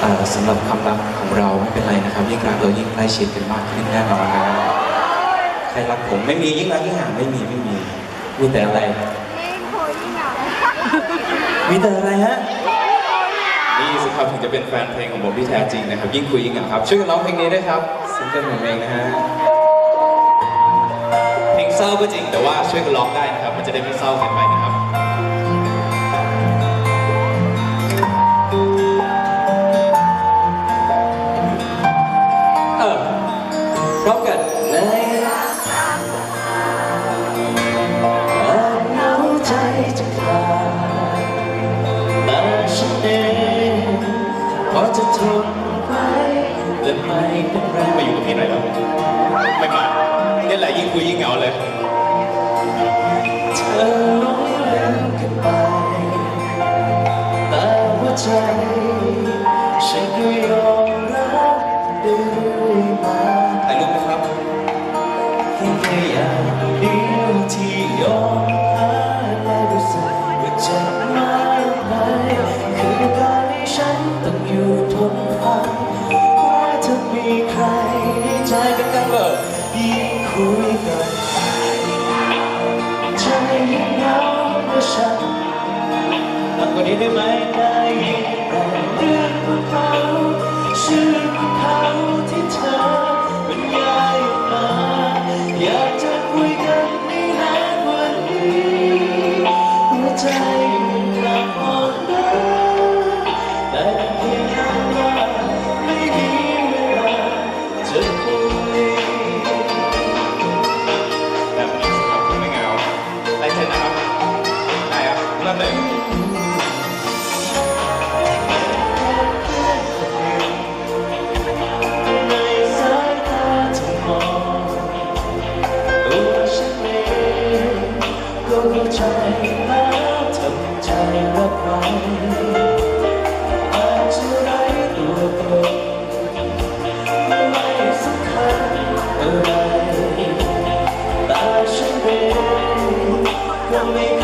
เอ่อสำหรับความรักของเราไม่เป็นไรนะครับ ยิ่งรักเรายิ่งใกล้ชิดกันมากขึ้นแน่นอนนะครับใครรักผมไม่มียิ่งรักยิ่งห่างไม่มีไม่มี มีแต่อะไรมีแต่อะไรฮะนี่สิครับถึงจะเป็นแฟนเพลงของผมที่แท้จริงนะครับ ยิ่งคุยยิ่งเหงาครับช่วยกันร้องเพลงนี้ด้วยครับซิงเกิลของผมเองนะฮะเพลงเศร้าก็จริงแต่ว่าช่วยกันร้องได้นะครับ มันจะได้ไม่เศร้าเกินไปนะครับ และไปเป็นไรมาอยู่กับพี่หน่อยแล้วไม่มานี่ยแหละยิ่งคุยยิ่งเหงาเลย ยิ่งคุ ก็เข้ใจแล้วทำใจรับไว้อาจจะไร้ตัวตนไม่สำคัญอะไรแต่ฉันเองก็ไม่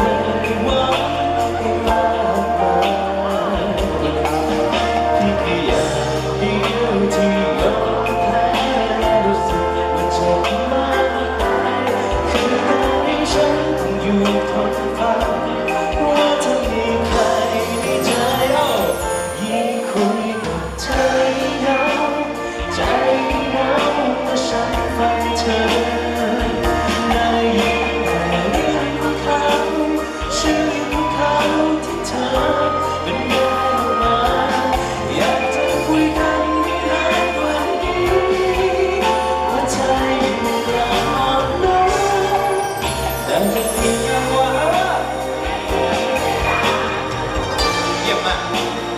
เ